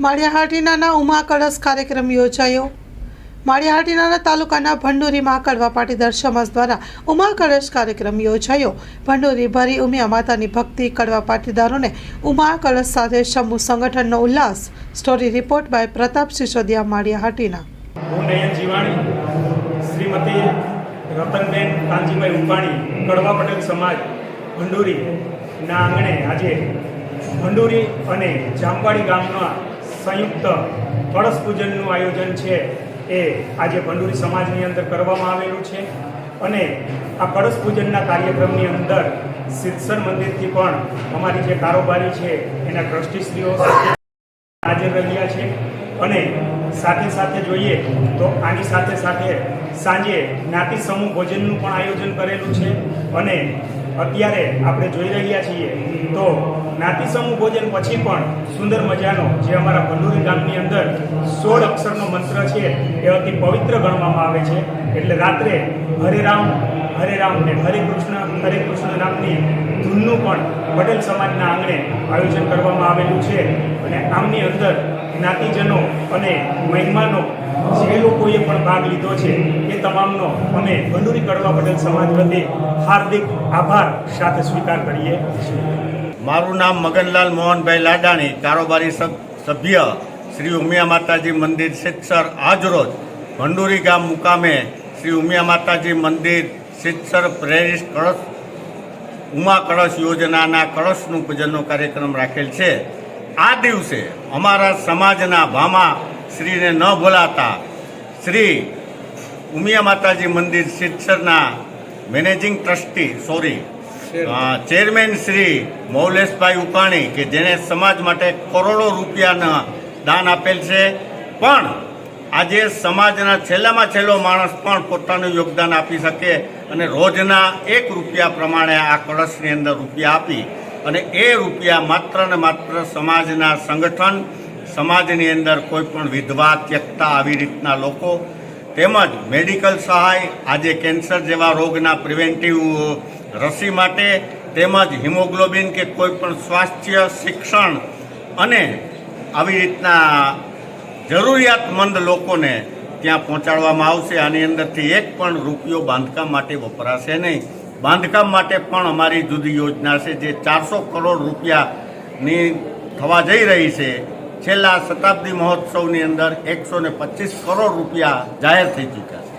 માળિયાહાટીનાના ઉમા કળશ કાર્યક્રમ યોજાયો. માળિયાહાટીનાના તાલુકાના ભંડોરી કડવા પાટીદાર સમાજ દ્વારા ઉમા કળશ કાર્યક્રમ યોજાયો. ભંડોરી ભરી ઉમિયા માતાની ભક્તિ કડવા પાટીદારોને ઉમા કળશ સાથે સમૂહ સંગઠનનો ઉલ્લાસ. Story report by Pratap Sisodiya, Maliya Hatina. Shrimati Ratanben Kanjibhai Upani Kadva Patel Samaj, ભંડોરીના આંગણે આજે ભંડોરી અને જામવાડી ગામના સંયુક્ત કળશ પૂજનનું આયોજન છે એ આજે ભંડુરી સમાજની અંદર કરવામાં આવેલું છે. અને આ કળશ પૂજનના કાર્યક્રમની અંદર સિદ્ધસર મંદિરથી પણ અમારી જે કારોબારી છે, એના ટ્રસ્ટીશ્રીઓ હાજર રહ્યા છે. અને સાથે સાથે જોઈએ તો આની સાથે સાથે સાંજે જ્ઞાતિ સમૂહ ભોજનનું પણ આયોજન કરેલું છે. અને અત્યારે આપણે જોઈ રહ્યા છીએ તો જ્ઞાતિ ભોજન પછી પણ સુંદર મજાનો જે અમારા ભંડોરી ગામની અંદર સોળ અક્ષરનો મંત્ર છે એ અતિ પવિત્ર ગણવામાં આવે છે. એટલે રાત્રે હરે રામ હરે રામ ને હરે કૃષ્ણ હરે કૃષ્ણ નામની ધૂનનું પણ પટેલ સમાજના આંગણે આયોજન કરવામાં આવેલું છે. અને આમની અંદર જ્ઞાતિજનો અને મહેમાનો જે લોકોએ પણ ભાગ લીધો છે, એ તમામનો અમે ભંડુરી કડવા પટેલ સમાજ વતી હાર્દિક આભાર સાથે સ્વીકાર કરીએ છીએ. મારું નામ મગનલાલ મોહનભાઈ લાડાણી, કારોબારી સભ- સભ્ય શ્રી ઉમિયા માતાજી મંદિર સિદ્ધસર આજરોજ ભંડુરી ગામ મુકામે શ્રી ઉમિયા માતાજી મંદિર સિદ્ધસર પ્રેરિત કળશ ઉમા કળશ યોજનાના કળશનું પૂજનનો કાર્યક્રમ રાખેલ છે. આ દિવસે અમારા સમાજના ભામા શ્રીને ન ભોલાતા શ્રી ઉમિયા માતાજી મંદિર સિત્સરના managing trustee sorry chairman Shri Mauleshbhai Upani કે જેણે સમાજ માટે કરોડો રૂપિયાના દાન આપેલ છે. પણ આજે સમાજના છેલ્લામાં છેલ્લો માણસ પણ પોતાનું યોગદાન આપી શકે અને રોજના એક રૂપિયા પ્રમાણે આ કળશની અંદર રૂપિયા આપી અને એ રૂપિયા માત્ર ને માત્ર સમાજના સંગઠન, સમાજની અંદર કોઈ પણ વિધવા, ત્યક્તા આવી રીતના લોકો તેમજ મેડિકલ સહાય, આજે કેન્સર જેવા રોગના પ્રિવેન્ટિવ રસી માટે તેમજ હિમોગ્લોબિન કે કોઈ પણ સ્વાસ્થ્ય, શિક્ષણ અને આવી રીતના જરૂરિયાતમંદ લોકોને ત્યાં પહોંચાડવામાં આવશે. આની અંદરથી એક પણ રૂપિયો બાંધકામ માટે વપરાશે નહીં. બાંધકામ માટે પણ અમારી જુદી યોજના છે જે ચારસો કરોડ રૂપિયાની થવા જઈ રહી છે. છેલ્લા શતાબ્દી મહોત્સવની અંદર એકસો ને પચીસ કરોડ રૂપિયા જાહેર થઈ ચૂક્યા છે.